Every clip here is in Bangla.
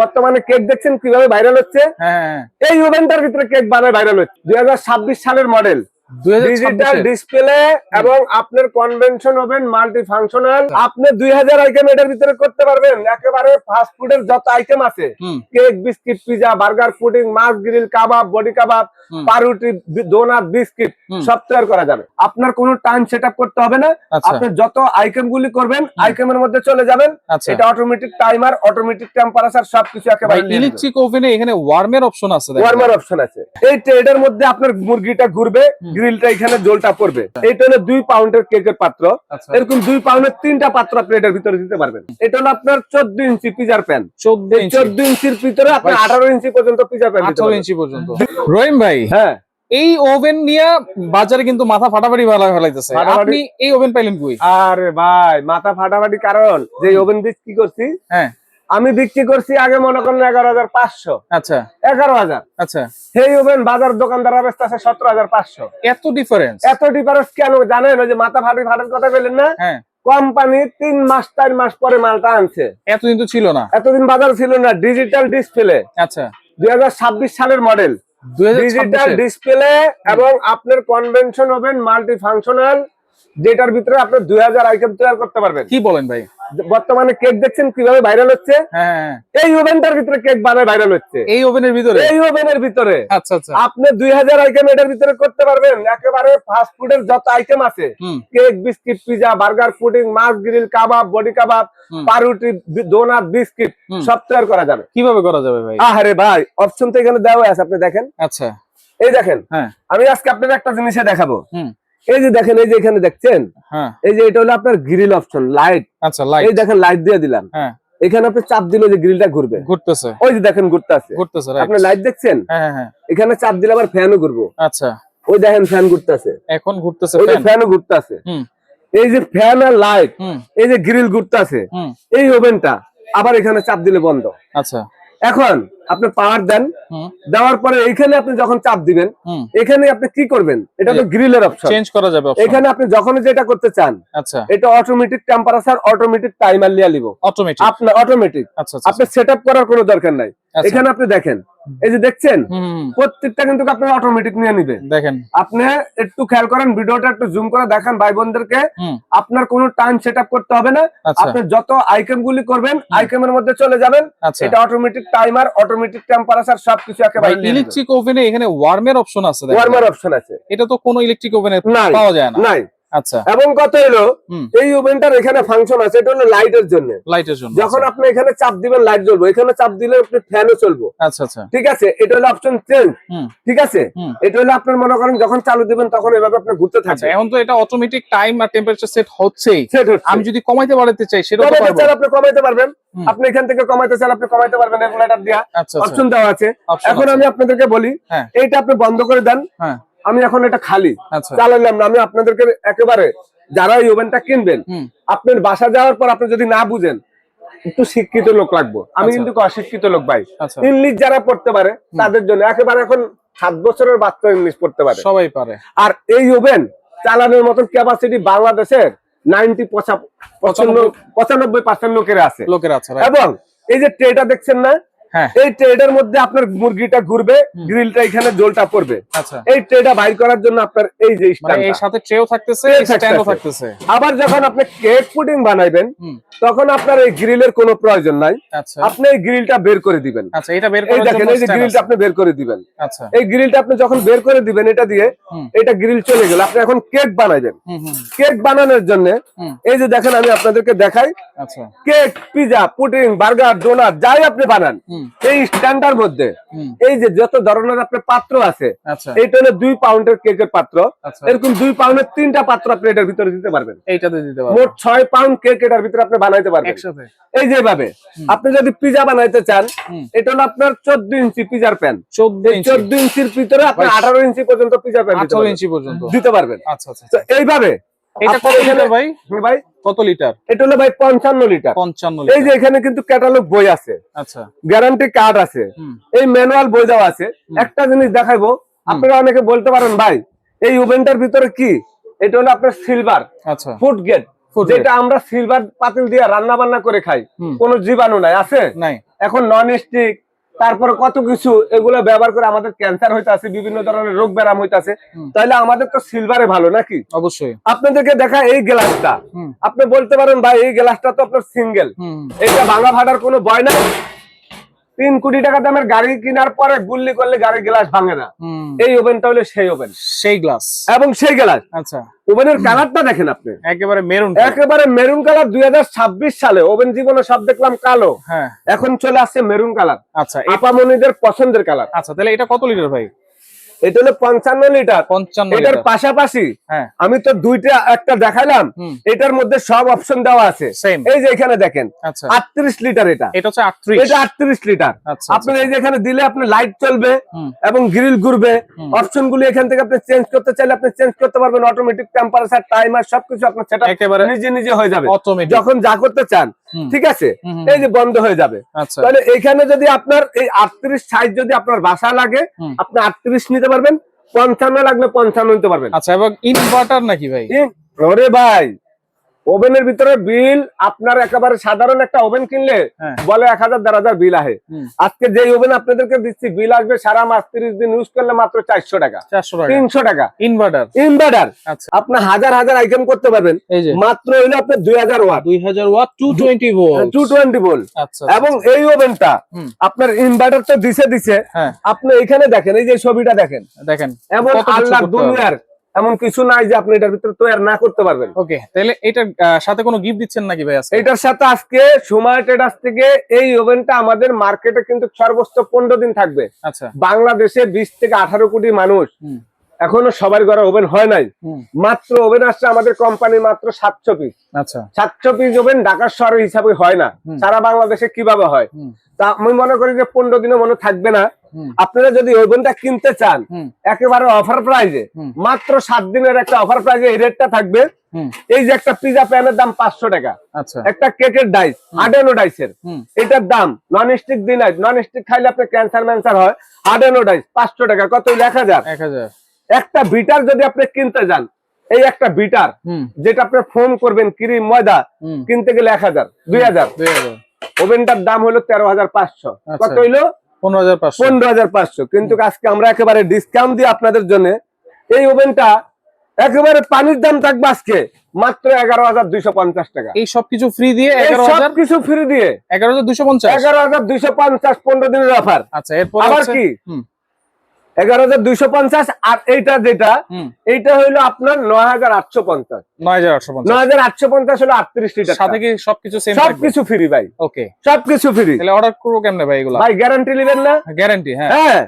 বর্তমানে কেক দেখছেন কীভাবে ভাইরাল হচ্ছে? হ্যাঁ হ্যাঁ এই ওভেনটার ভিতরে কেক বানায় ভাইরাল হচ্ছে। দুই হাজার ছাব্বিশ সালের মডেল ডিজিটাল ডিসপ্লে এবং আপনার কনভেনশন ওভেন মাল্টি ফাংশনাল আপনি দুই হাজার আইটেম এটার ভিতরে করতে পারবেন। একেবারে ফাস্ট ফুডের যত আইটেম আছে cake biscuit pizza burger pudding মাছ গ্রিল কাবাব বডি কাবাব। পাউরুটি ডোনাট বিস্কিট। সব তৈরি করা যাবে। আপনার কোনো টাইম সেট করতে হবে না। আচ্ছা। আপনি যত আইটেম গুলি করবেন আইটেমের মধ্যে চলে যাবেন। আচ্ছা। এটা অটোমেটিক টাইমার অটোমেটিক টেম্পারেচার সবকিছু একেবারে ইলেকট্রিক ওভেনে এখানে ওয়ার্মের অপশন আছে। ওয়ার্মার অপশন আছে। এই ট্রেডের মধ্যে আপনার মুরগিটা ঘুরবে গ্রিলটা এখানে জলটা পড়বে এইটা হলো দুই পাউন্ডের কেকের পাত্র। আচ্ছা। এরকম দুই পাউন্ডের তিনটা পাত্র আপনি এটার ভিতরে দিতে পারবেন। এটা হলো আপনার চোদ্দ ইঞ্চি পিজার প্যান চোদ্দ ইঞ্চির ভিতরে আপনি ভাই, আঠারো ইঞ্চি পর্যন্ত পিজার প্যান আঠারো ইঞ্চি পর্যন্ত। রহিম ভাই হ্যাঁ। এই ওভেন নিয়ে বাজারে কিন্তু মাথা ফাটাফাটি ভালো ফেলাইতেছে। আপনি এই ওভেন পাইলেন কই? আরে ভাই মাথা ফাটাফাটি কারণ যে ওভেন বিক্রি করছি? হ্যাঁ। আমি বিক্রি করছি আগে মনে করেন এগারো হাজার পাঁচশো। আচ্ছা। এগারো হাজার। আচ্ছা। সেই ওভেন বাজার দোকানদার ব্যস্ত আছে সতেরো হাজার পাঁচশো। এত ডিফারেন্স এত ডিফারেন্স কেন জানেন? ওই যে মাথা ফাটি ফাটার কথা বললেন না? হ্যাঁ। কোম্পানি তিন মাস চার মাস পরে মালটা আনছে। এতদিন তো ছিল না। এতদিন বাজার ছিল না। ডিজিটাল ডিসপ্লে আচ্ছা। দুই হাজার ছাব্বিশ সালের মডেল ডিজিটাল ডিসপ্লে এবং আপনার কনভেনশন ওভেন মাল্টি ফাংশনাল যেটার ভিতরে আপনি দুই হাজার আইটেম তৈরি করতে পারবেন। কি বলেন ভাই? বর্তমানে কেক দেখছেন কীভাবে ভাইরাল হচ্ছে? হ্যাঁ হ্যাঁ। এই ওভেনটার ভিতরে কেক বানায় ভাইরাল হচ্ছে। এই ওভেনের ভিতরে? এই ওভেনের ভিতরে। আচ্ছা আচ্ছা। আপনি দুই হাজার আইটেম এটার ভিতরে করতে পারবেন। একেবারে ফাস্ট ফুডের যত আইটেম আছে। Cake biscuit pizza burger pudding মাছ গ্রিল কাবাব বডি কাবাব। পাউরুটি ডোনাট বিস্কিট। সব তৈরি করা যাবে। কীভাবে করা যাবে ভাই? আরে ভাই অপশন তো এখানে দেওয়া আছে আপনি দেখেন। আচ্ছা। এই দেখেন হ্যাঁ। আমি আজকে আপনার একটা জিনিসে দেখাবো। হুম। এই যে দেখেন এই যে এখানে দেখছেন? হ্যাঁ। এই যে এটা হলো আপনার গ্রিল অপশন লাইট আচ্ছা লাইট এই দেখেন লাইট দিয়ে দিলাম। হ্যাঁ। এখানে আপনি চাপ দিলে যে গ্রিলটা ঘুরবে। ঘুরতেছে। ওই যে দেখেন ঘুরতে আছে। ঘুরতেছে আপনি লাইট দেখছেন? হ্যাঁ এখানে চাপ দিলে আবার ফ্যানও ঘুরবো। আচ্ছা। ওই দেখেন ফ্যান ঘুরতে আছে। এখন ঘুরতেছে ওই যে। ফ্যানও ঘুরতে আছে। হুম। এই যে ফ্যান আর লাইট এই যে গ্রিল ঘুরতে আছে। এই ওভেনটা আবার এখানে চাপ দিলে বন্ধ। আচ্ছা। এখন আপনি পাওয়ার দেন দেওয়ার পরে এখানে আপনি যখন চাপ দিবেন এখানে আপনি কি করবেন? এটা তো গ্রিলের অপশন চেঞ্জ করা যাবে। এখানে আপনি যখন যেটা করতে চান আচ্ছা। এটা অটোমেটিক টেম্পারেচার অটোমেটিক টাইমার লিয়া লিব অটোমেটিক আপনি অটোমেটিক আচ্ছা আচ্ছা আপনি সেট করার কোনো দরকার নাই। আচ্ছা। এখানে আপনি দেখেন এই যে দেখছেন। প্রত্যেকটা কিন্তু আপনি অটোমেটিক নিয়ে নিবে দেখেন। আপনি একটু খেয়াল করেন ভিডিওটা একটু জুম করে দেখান ভাই বোনদেরকে আপনার কোনো টাইম সেট করতে হবে না। আচ্ছা। আপনি যত আইটেম গুলি করবেন আইটেমের মধ্যে চলে যাবেন। আচ্ছা। এটা অটোমেটিক টাইমার অটোমেটিক টেম্পারেচার সবকিছু ভাই একেবারে ইলেকট্রিক ওভেনে এখানে ওয়ার্মের অপশন আছে। ওয়ার্মার অপশন আছে। এটা তো কোনো ইলেকট্রিক ওভেনে পাওয়া যায় না। নাই। আচ্ছা। এবং কত হলো? হুম। এই ওভেনটার এখানে ফাংশন আছে এটা হলো লাইটের জন্য। লাইটের জন্য যখন আপনি এখানে চাপ দিবেন লাইট জ্বলবো। এখানে চাপ দিলে আপনি ফ্যানও চলবো। আচ্ছা আচ্ছা। ঠিক আছে? এটা হলো অপশন চেঞ্জ ঠিক আছে? এটা হলো আপনার মনে করেন যখন চালু দিবেন তখন এভাবে আপনি ঘুরতে আচ্ছা থাকবে এখন তো এটা অটোমেটিক টাইম আর টেম্পারেচার সেট হচ্ছেই। হচ্ছে। আমি যদি কমাইতে বাড়াতে চাই সেটা আপনি কমাইতে পারবেন। আপনি এখান থেকে কমাইতে চান আপনি কমাইতে পারবেন। রেগুলেটর দিয়া আচ্ছা আচ্ছা। অপশন দেওয়া আছে। এখন আমি আপনাদেরকে বলি হ্যাঁ। এইটা আপনি বন্ধ করে দেন। হ্যাঁ। আমি এখন এটা খালি। আচ্ছা। চালালাম না আমি আপনাদেরকে একেবারে যারা এই ওভেনটা কিনবেন আপনার বাসা যাওয়ার পর আপনি যদি না বুঝেন একটু শিক্ষিত লোক লাগবে। আমি আচ্ছা। কিন্তু অশিক্ষিত লোক ভাই। আচ্ছা। ইংলিশ যারা পড়তে পারে তাদের জন্য একেবারে এখন সাত বছরের বাচ্চা ইংলিশ পড়তে পারে। সবাই পারে। আর এই ওভেন চালানোর মতন ক্যাপাসিটি বাংলাদেশের নাইনটি পঁচানব্বই পার্সেন্ট লোকের আছে। লোকের আছে এবং এই যে ট্রেটা দেখছেন না এই ট্রেডের মধ্যে আপনার মুরগিটা ঘুরবে গ্রিলটা এখানে জোলটা পড়বে। আচ্ছা। এই ট্রেটা বাইর করার জন্য আপনার এই যে মানে সাথে ট্রেও থাকতেছে স্ট্যান্ডও থাকতেছে। থাকতেছে। আবার যখন আপনি কেক পুডিং বানাইবেন তখন আপনার এই গ্রিলের কোনো প্রয়োজন নাই। আচ্ছা। আপনি এই গ্রিলটা বের করে দিবেন। আচ্ছা এটা বের এই দেখেন এই যে গ্রিলটা আপনি বের করে দিবেন। আচ্ছা। এই গ্রিলটা আপনি যখন বের করে দিবেন এটা দিয়ে এটা গ্রিল চলে গেল। আপনি এখন কেক বানাইবেন। কেক বানানোর জন্য এই যে দেখেন আমি আপনাদেরকে দেখাই। আচ্ছা। Cake pizza pudding burger donut যাই আপনি বানান। এই স্ট্যান্ডার মধ্যে। এই যে যত ধরনের আপনার পাত্র আছে আচ্ছা। এইটা হলো দুই পাউন্ডের কেকের পাত্র। আচ্ছা। এরকম দুই পাউন্ডের তিনটা পাত্র আপনি এটার ভিতরে দিতে পারবেন। এইটাতে দিতে পারব মোট ছয় পাউন্ড কেক এটার ভিতরে আপনি বানাইতে পারবেন। এই যেভাবে আপনি যদি পিজা বানাইতে চান এটা হলো আপনার চোদ্দ ইঞ্চি পিজার প্যান চোদ্দ ইঞ্চির ভিতরে আপনি আঠারো ইঞ্চি পর্যন্ত পিজা প্যান ইঞ্চি পর্যন্ত। দিতে পারবেন। আচ্ছা এইভাবে এটা কত আপনার লিটার এখানে- ভাই? হুম, ভাই। কত লিটার? এটা হলো ভাই পঞ্চান্ন লিটার। পঞ্চান্ন এই যে এখানে কিন্তু ক্যাটালগ বই আছে। আচ্ছা। গ্যারান্টি কার্ড আছে। এই ম্যানুয়াল বই আছে। একটা জিনিস দেখাইবো। আপনারা অনেকে বলতে পারেন ভাই এই ওভেনটার ভিতরে কি? এটা হলো আপনার সিলভার আচ্ছা। ফুড গেট যেটা আমরা সিলভার পাতিল দিয়ে রান্না বান্না করে খাই। কোনো জীবাণু নাই আছে? নাই। এখন নন স্টিক তারপরে কত কিছু এগুলো ব্যবহার করে আমাদের ক্যান্সার হইতে আছে বিভিন্ন ধরনের রোগ ব্যায়াম হইতে আছে তাহলে আমাদের তো সিলভারে ভালো নাকি? অবশ্যই। আপনাদেরকে দেখা এই গ্লাসটা আপনি বলতে পারেন ভাই এই গ্লাসটা তো আপনার সিঙ্গেল। এটা ভাঙা ফাটার কোনো ভয় নাই? তিন কোটি টাকা দামের গাড়ি কেনার পরে গুল্লি করলে গাড়ির গ্লাস ভাঙে না। এই ওভেনটা হলো সেই ওভেন সেই গ্লাস এবং সেই গ্লাস আচ্ছা। ওভেনের কালারটা দেখেন আপনি। একেবারে মেরুন একেবারে মেরুন কালার দুই হাজার ছাব্বিশ সালে। ওভেন জীবনে সব দেখলাম কালো। হ্যাঁ। এখন চলে আসছে মেরুন কালার আচ্ছা এপামনিদের আপামনিদের পছন্দের কালার আচ্ছা তাহলে এটা কত লিটার ভাই? এটা হলো পঞ্চান্ন লিটার। পঞ্চান্ন এটার পাশাপাশি হ্যাঁ। আমি তো দুইটা একটা দেখালাম এটার মধ্যে সব অপশন দেওয়া আছে। এই যে এখানে দেখেন আচ্ছা। আটত্রিশ লিটার এটা। এটা হচ্ছে আটত্রিশ। এটা আটত্রিশ লিটার। আচ্ছা আপনি এই যে এখানে দিলে আপনি লাইট চলবে এবং গ্রিল ঘুরবে। অপশন গুলি এখান থেকে আপনি চেঞ্জ করতে চাইলে আপনি চেঞ্জ করতে পারবেন। অটোমেটিক টেম্পারেচার টাইমার সবকিছু আপনার সেটা নিজে নিজে হয়ে যাবে। যখন যা করতে চান ঠিক আছে? এই যে বন্ধ হয়ে যাবে। আচ্ছা। তাহলে এখানে যদি আপনার এই আটত্রিশ সাইজ যদি আপনার বাসা লাগে আপনি আটত্রিশ নিতে পারবেন পঞ্চান্ন লাগলে পঞ্চান্ন নিতে পারবেন। আচ্ছা এবং ইনভার্টার নাকি ভাই? ওরে ভাই ওভেনের ভিতরে বিল আপনার একেবারে সাধারণ একটা ওভেন কিনলে হ্যাঁ। বলে এক হাজার দেড় হাজার বিল আহে আজকে যে ওভেন আপনাদেরকে দিচ্ছি বিল আসবে সারা মাস তিরিশ দিন ইউজ করলে মাত্র চারশো টাকা। তিনশো টাকা। ইনভার্টার ইনভার্টার আচ্ছা। আপনি হাজার হাজার আইটেম করতে পারবেন। মাত্র হইল আপনার দুই হাজার ওয়াট। দুই হাজার watt two twenty volt two twenty volt আচ্ছা। এবং এই ওভেনটা আপনার ইনভার্টার তো দিছে দিছে। হ্যাঁ। আপনি এখানে দেখেন এই যে ছবিটা দেখেন। দেখেন কত আল্লাহ দুনিয়ার এমন কিছু নাই যে আপনি এটার ভিতরে তৈরি না করতে পারবেন। ওকে তাহলে এটার সাথে কোনো গিফট দিচ্ছেন নাকি ভাই আজকে? এটার সাথে আজকে সময় ট্রেডার্স থেকে এই ওভেনটা আমাদের মার্কেটে কিন্তু সর্বোচ্চ পনেরো দিন থাকবে। আচ্ছা। বাংলাদেশে বিশ থেকে আঠারো কোটি মানুষ। এখনও সবার ঘরে ওভেন হয় নাই। মাত্র ওভেন আসছে আমাদের কোম্পানি মাত্র সাতশো পিস আচ্ছা। সাতশো পিস ওভেন ঢাকার শহরের হিসাবে হয় না। সারা বাংলাদেশে কীভাবে হয়? তা আমি মনে করি যে পনেরো দিনও মনে থাকবে না। আপনারা যদি ওভেনটা কিনতে চান একেবারে অফার প্রাইজে মাত্র সাত দিনের একটা অফার প্রাইজে এই রেটটা থাকবে। এই যে একটা পিজা প্যানের দাম পাঁচশো টাকা। আচ্ছা। একটা কেকের ডাইস আডেনো ডাইসের এটার দাম নন স্টিক দিনাইট নন স্টিক খাইলে আপনার ক্যান্সার ম্যান্সার হয়। আডেনো ডাইস পাঁচশো টাকা। কত? এক হাজার। এক হাজার। একটা বিটার যদি আপনি কিনতে যান এই একটা বিটার যেটা আপনি ফোন করবেন ক্রিম ময়দা কিনতে গেলে এক হাজার দুই হাজার। ওভেনটার দাম হলো তেরো হাজার পাঁচশো। আচ্ছা। কত হইল? পনেরো হাজার পাঁচশো। কিন্তু আজকে আমরা একেবারে ডিসকাউন্ট দিয়ে আপনাদের জন্য এই ওভেনটা একেবারে পানির দাম থাকবে আজকে মাত্র এগারো হাজার দুইশো পঞ্চাশ টাকা। এই সবকিছু ফ্রি দিয়ে সবকিছু ফ্রি দিয়ে এগারো হাজার দুশো পঞ্চাশ? এগারো হাজার দুইশো পঞ্চাশ পনেরো দিনের অফার আচ্ছা এরপর আবার কি? এগারো হাজার দুইশো পঞ্চাশ আর এইটা যেটা এইটা হইল আপনার নয় হাজার আটশো পঞ্চাশ। নয় হাজার আটশো পঞ্চাশ। হলো আটত্রিশ লিটার সাথে কি সবকিছু ফ্রি ভাই। ওকে সবকিছু ফ্রি তাহলে অর্ডার করব কেমনে ভাই এগুলো? ভাই গ্যারান্টি নেবেন না? গ্যারান্টি হ্যাঁ। হ্যাঁ।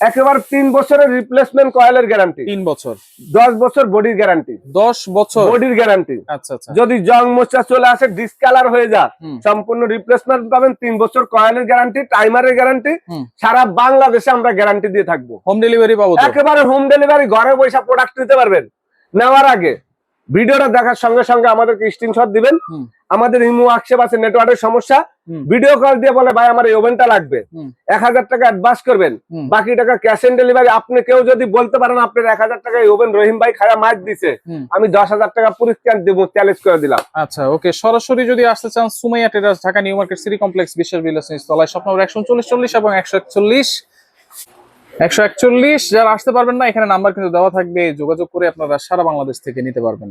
একেবারে তিন বছরের রিপ্লেসমেন্ট কয়েলের গ্যারান্টি তিন বছর। দশ বছর বডির গ্যারান্টি দশ বছর। বডির গ্যারান্টি আচ্ছা আচ্ছা। যদি জং মোচা চলে আসে ডিসকালার হয়ে যা সম্পূর্ণ রিপ্লেসমেন্ট পাবেন তিন বছর কয়েলের গ্যারান্টি টাইমারের গ্যারান্টি সারা বাংলাদেশে আমরা গ্যারান্টি দিয়ে থাকব। হোম ডেলিভারি পাবো একেবারে হোম ডেলিভারি ঘরে পয়সা প্রোডাক্ট নিতে পারবেন। নেওয়ার আগে। ভিডিওটা দেখার সঙ্গে সঙ্গে আমাদেরকে স্ক্রিনশট দিবেন। আমাদের ইমো আক্ষেপ আছে নেটওয়ার্কের সমস্যা। ভিডিও কল দিয়ে বলে ভাই আমার এই ওভেনটা লাগবে। এক হাজার টাকা অ্যাডভান্স করবেন। বাকি টাকা ক্যাশ অন ডেলিভারি আপনি কেউ যদি বলতে পারেন আপনার এক হাজার টাকা এই ওভেন রহিম ভাই খায়া মাছ দিছে। আমি দশ হাজার টাকা পুরস্কার দেবো চ্যালেঞ্জ করে দিলাম। আচ্ছা ওকে। সরাসরি যদি আসতে চান Sumaiya traders Dhaka new market city complex বিশ্বের বিলাস তলায় স্বপ্ন একশো চল্লিশ চল্লিশ এবং একশো একচল্লিশ। একশো একচল্লিশ, যারা আসতে পারবেন না, এখানে নাম্বার কিন্তু দেওয়া থাকবে। যোগাযোগ করে আপনারা সারা বাংলাদেশ থেকে নিতে পারবেন।